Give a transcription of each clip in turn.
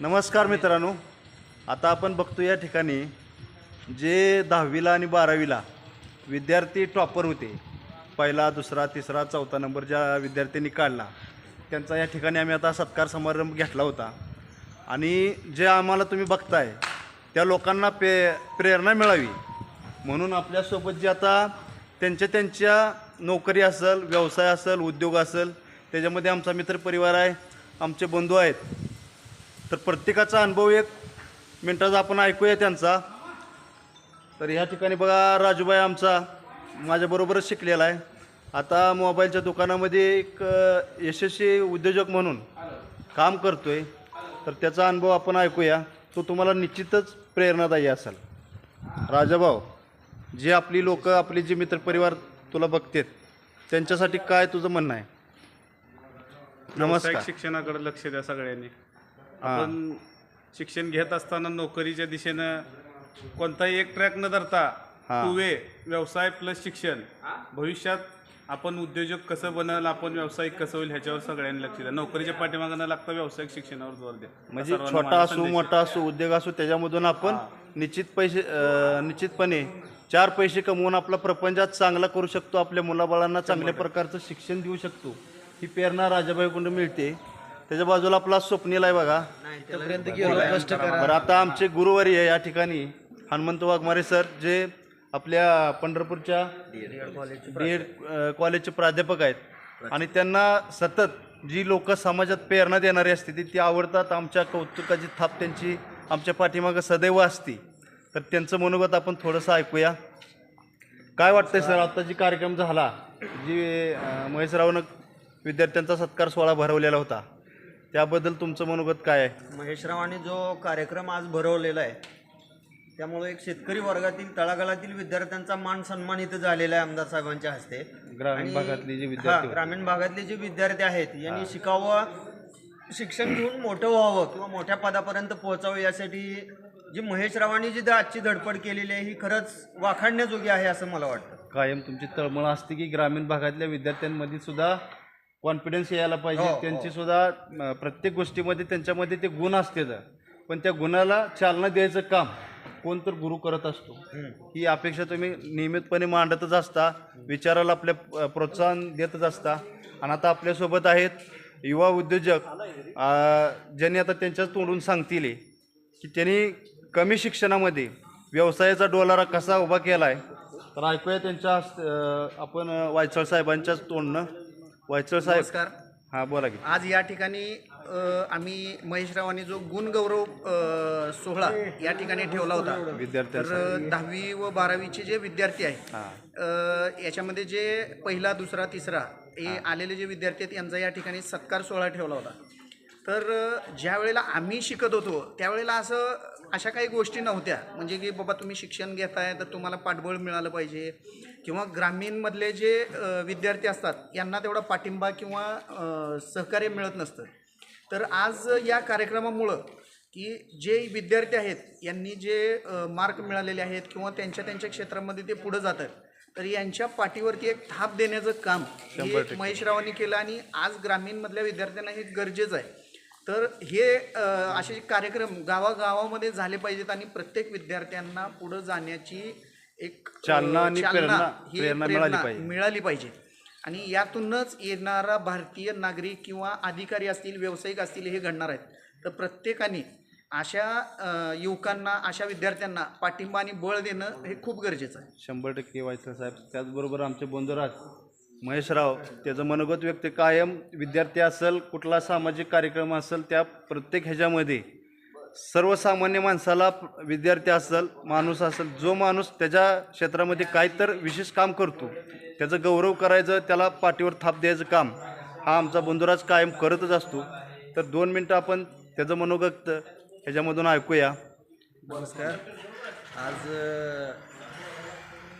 नमस्कार मित्रांनो. आता आपण बघतो या ठिकाणी जे दहावीला आणि बारावीला विद्यार्थी टॉपर होते. पहिला दुसरा तिसरा चौथा नंबर ज्या विद्यार्थ्यांनी काढला त्यांचा या ठिकाणी आम्ही आता सत्कार समारंभ घेतला होता. आणि जे आम्हाला तुम्ही बघताय त्या लोकांना पे प्रेरणा मिळावी. म्हणून आपल्यासोबत जे आता त्यांच्या त्यांच्या नोकरी असेल व्यवसाय असेल उद्योग असेल त्याच्यामध्ये आमचा मित्रपरिवार आहे आमचे बंधू आहेत. तर प्रत्येकाचा अनुभव एक. मिनटाचा आपण ऐकूया त्यांचा. तर ह्या ठिकाणी बघा राजूबाई आमचा माझ्याबरोबरच शिकलेला आहे. आता मोबाईलच्या दुकानामध्ये एक यशस्वी उद्योजक म्हणून काम करतोय. तर त्याचा अनुभव आपण ऐकूया. तो तुम्हाला निश्चितच प्रेरणादायी असेल. राजाभाऊ जे आपली लोक आपले जे मित्रपरिवार तुला बघतेत त्यांच्यासाठी काय तुझं म्हणणं आहे? नमस्कार. शिक्षणाकडे लक्ष द्या सगळ्यांनी. आपण शिक्षण घेत असताना नोकरीच्या दिशेनं कोणताही एक ट्रॅक न धरता. टू वे व्यवसाय प्लस शिक्षण. भविष्यात आपण उद्योजक कसं बनल आपण व्यावसायिक कसं होईल ह्याच्यावर सगळ्यांनी लक्ष द्या. नोकरीच्या पाठीमागं न लागता व्यावसायिक शिक्षणावर जोर द्या. म्हणजे छोटा असो. मोठा असो उद्योग असो त्याच्यामधून आपण निश्चित पैसे निश्चितपणे चार पैसे कमवून आपला प्रपंचात चांगला करू शकतो आपल्या मुलाबाळांना चांगल्या प्रकारचं शिक्षण देऊ शकतो. ही प्रेरणा राजाबाईकडून मिळते. त्याच्या बाजूला आपला स्वप्नील आहे बघा. बरं आता आमचे गुरुवारी आहे या ठिकाणी हनुमंत वाघमारे सर जे आपल्या पंढरपूरच्या डी एड कॉलेजचे प्राध्यापक आहेत. आणि त्यांना सतत जी लोक समाजात प्रेरणा देणारी असते ती ती आवडतात. आमच्या कौतुकाची थाप त्यांची आमच्या पाठीमागं सदैव असते. तर त्यांचं मनोगत आपण थोडंसं ऐकूया. काय वाटतंय सर आता जी कार्यक्रम झाला जी महेशरावनं विद्यार्थ्यांचा सत्कार सोहळा भरवलेला होता त्याबद्दल तुमचं मनोगत काय आहे? महेशरावाने जो कार्यक्रम आज भरवलेला आहे त्यामुळे एक शेतकरी वर्गातील तळागाळातील विद्यार्थ्यांचा मान सन्मान इथं झालेला आहे आमदार साहेबांच्या हस्ते. ग्रामीण आणि- भागातले जे हा, विद्यार्थी होते. ग्रामीण भागातले जे विद्यार्थी आहेत यांनी शिकावं शिक्षण घेऊन मोठं व्हावं किंवा मोठ्या पदापर्यंत पोहोचावं यासाठी जी महेशरावांनी जी द- आजची धडपड केलेली आहे ही खरंच वाखाणण्याजोगी आहे असं मला वाटतं. कायम तुमची तळमळ असते की ग्रामीण भागातल्या विद्यार्थ्यांमध्ये सुद्धा कॉन्फिडन्स यायला पाहिजे. हो, हो. त्यांची सुद्धा अं, प्रत्येक गोष्टीमध्ये त्यांच्यामध्ये ते गुण असते पण त्या गुणाला चालना द्यायचं काम कोण तर गुरु करत असतो. ही अपेक्षा तुम्ही नियमितपणे मांडतच असता विचाराला आपल्या अं, प्रोत्साहन देतच असता. आणि आता आपल्यासोबत आहेत युवा उद्योजक अं, ज्यांनी आता त्यांच्याच तोंडून सांगतील हे, की त्यांनी कमी शिक्षणामध्ये व्यवसायाचा डोलारा कसा उभा केला आहे तर ऐकूया त्यांच्या हस्त- अं, आपण अं, वायचळ साहेबांच्याच तोंडनं. वायचळ साहेब. नमस्कार. हां बोला की. आज या ठिकाणी अ, आम्ही महेशरावांनी जो गुणगौरव अ, सोहळा या ठिकाणी ठेवला होता. विद्यार्थ्यांसाठी. तर दहावी व बारावीचे जे विद्यार्थी आहेत हां. अ, याच्यामध्ये जे पहिला दुसरा तिसरा हे. आलेले जे विद्यार्थी आहेत यांचा या ठिकाणी सत्कार सोहळा ठेवला होता. तर ज्या वेळेला आम्ही शिकत होतो त्यावेळेला असं अशा काही गोष्टी नव्हत्या. म्हणजे की बाबा तुम्ही शिक्षण घेताय तर तुम्हाला पाठबळ मिळालं पाहिजे. किंवा ग्रामीणमधले जे विद्यार्थी असतात यांना तेवढा पाठिंबा किंवा सहकार्य मिळत नसतं. तर आज या कार्यक्रमामुळं की जे विद्यार्थी आहेत यांनी जे मार्क मिळालेले आहेत किंवा त्यांच्या त्यांच्या क्षेत्रामध्ये ते पुढं जातात तर यांच्या पाठीवरती एक थाप देण्याचं काम महेशरावांनी केलं आणि आज ग्रामीणमधल्या विद्यार्थ्यांना हे गरजेचं आहे. तर हे असे कार्यक्रम गावागावामध्ये झाले पाहिजेत आणि प्रत्येक विद्यार्थ्यांना पुढं जाण्याची एक चालना आणि प्रेरणा- ही प्रेरणा मिळाली पाहिजे. मिळाली पाहिजे. आणि यातूनच येणारा भारतीय नागरिक किंवा अधिकारी असतील व्यावसायिक असतील हे घडणार आहेत. तर प्रत्येकाने अशा अ, युवकांना अशा विद्यार्थ्यांना पाठिंबा आणि बळ देणं हे खूप गरजेचं आहे. शंभर टक्के व्हायचं साहेब. त्याचबरोबर आमचे बंधुराज महेशराव त्याचं मनोगत व्यक्त कायम. विद्यार्थी असेल कुठला सामाजिक कार्यक्रम असेल त्या प्रत्येक ह्याच्यामध्ये सर्वसामान्य माणसाला विद्यार्थी असेल माणूस असेल जो माणूस त्याच्या क्षेत्रामध्ये काय तर विशेष काम करतो त्याचं गौरव करायचं त्याला पाठीवर थाप द्यायचं काम हा आमचा बंधुराज कायम करतच असतो. तर दोन मिनटं आपण त्याचं मनोगत ह्याच्यामधून ऐकूया. नमस्कार. आज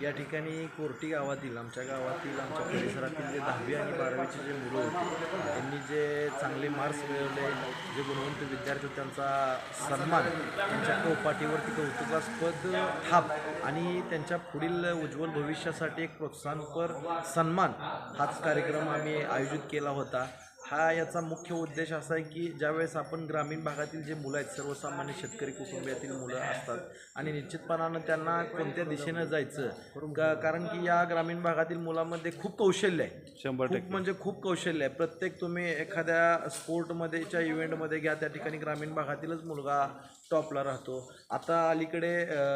या ठिकाणी कोर्टी गावातील आमच्या गावातील आमच्या परिसरातील जे दहावी आणि बारावीचे जे मुलं होते त्यांनी जे चांगले मार्क्स मिळवले जे गुणवंत विद्यार्थी त्यांचा सन्मान त्यांच्या कौपाटीवरती कौतुकास्पद थाप आणि त्यांच्या पुढील उज्ज्वल भविष्यासाठी एक प्रोत्साहनपर सन्मान हाच कार्यक्रम आम्ही आयोजित केला होता. हा याचा मुख्य उद्देश असा आहे की ज्यावेळेस आपण ग्रामीण भागातील जे मुलं आहेत सर्वसामान्य शेतकरी कुटुंबियातील मुलं असतात आणि निश्चितपणानं त्यांना कोणत्या दिशेनं जायचं का कारण की या ग्रामीण भागातील मुलामध्ये खूप कौशल्य आहे. शंभर खूप म्हणजे खूप कौशल्य आहे. प्रत्येक तुम्ही एखाद्या स्पोर्टमध्येच्या इव्हेंटमध्ये घ्या त्या ठिकाणी ग्रामीण भागातीलच मुलगा टॉपला राहतो. आता अलीकडे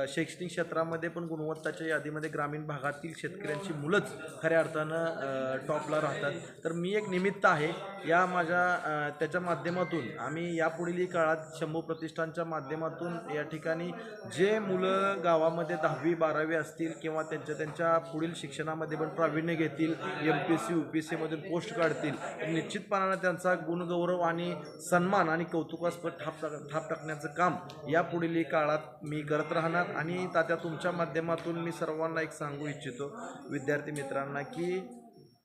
शैक्षणिक क्षेत्रामध्ये पण गुणवत्ताच्या यादीमध्ये ग्रामीण भागातील शेतकऱ्यांची मुलंच खऱ्या अर्थानं टॉपला राहतात. तर मी एक निमित्त आहे. या माझ्या त्याच्या माध्यमातून आम्ही यापुढील काळात शंभू प्रतिष्ठानच्या माध्यमातून या ठिकाणी जे मुलं गावामध्ये दहावी बारावी असतील किंवा त्यांच्या त्यांच्या पुढील शिक्षणामध्ये पण प्रावीण्य घेतील M P C U P सीमधून post काढतील तर निश्चितपणानं त्यांचा गुणगौरव आणि सन्मान आणि कौतुकास्पद ठाप टाक ठाप टाकण्याचं काम यापुढील काळात मी करत राहणार आणि तात्या तुमच्या माध्यमातून मी सर्वांना एक सांगू इच्छितो विद्यार्थी मित्रांना की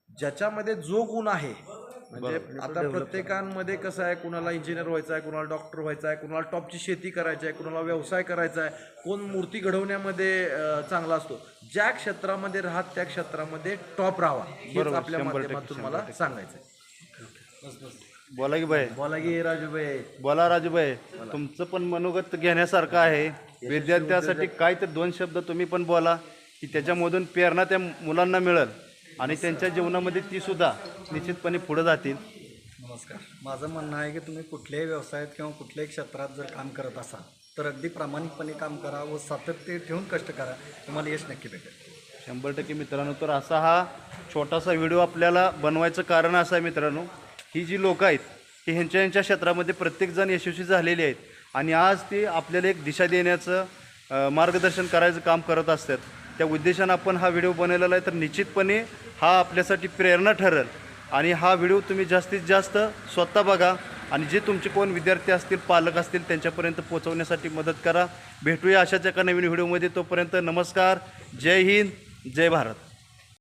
ज्याच्यामध्ये जो गुण आहे म्हणजे आता प्रत्येकांमध्ये कसं आहे कुणाला इंजिनियर व्हायचं आहे कुणाला डॉक्टर व्हायचं आहे कुणाला टॉपची शेती करायची आहे कुणाला व्यवसाय करायचा आहे कोण मूर्ती घडवण्यामध्ये चांगला असतो ज्या क्षेत्रामध्ये राहत त्या क्षेत्रामध्ये टॉप राहावा हेच आपल्या माध्यमातून मला सांगायचं आहे. बोला की भाई. बोला की राजूभाई. बोला राजूभाई. तुमचं पण मनोगत घेण्यासारखं आहे. विद्यार्थ्यासाठी काय तर दोन शब्द तुम्ही पण बोला की त्याच्यामधून प्रेरणा त्या मुलांना मिळेल आणि त्यांच्या जीवनामध्ये ती सुद्धा निश्चितपणे पुढे जातील. नमस्कार. माझं म्हणणं आहे की तुम्ही कुठल्याही व्यवसायात किंवा कुठल्याही क्षेत्रात जर काम करत असाल तर अगदी प्रामाणिकपणे काम करा व सातत्य ठेवून कष्ट करा. तुम्हाला यश नक्की भेटेल. शंभर टक्के मित्रांनो तर असा हा छोटासा व्हिडिओ आपल्याला बनवायचं कारण असं आहे मित्रांनो ही जी लोकं आहेत की ह्यांच्या ह्यांच्या क्षेत्रामध्ये प्रत्येकजण यशस्वी झालेले आहेत. आणि आज ते आपल्याला एक दिशा देण्याचं मार्गदर्शन करायचं काम करत असतात. त्या उद्देशानं आपण हा व्हिडिओ बनवलेला आहे तर निश्चितपणे हा आपल्यासाठी प्रेरणा ठरेल. आणि हा व्हिडिओ तुम्ही जास्तीत जास्त स्वतः बघा आणि जे तुमचे कोण विद्यार्थी असतील पालक असतील त्यांच्यापर्यंत पोहोचवण्यासाठी मदत करा. भेटूया अशाच एका नवीन व्हिडिओमध्ये. तोपर्यंत नमस्कार. जय हिंद. जय भारत.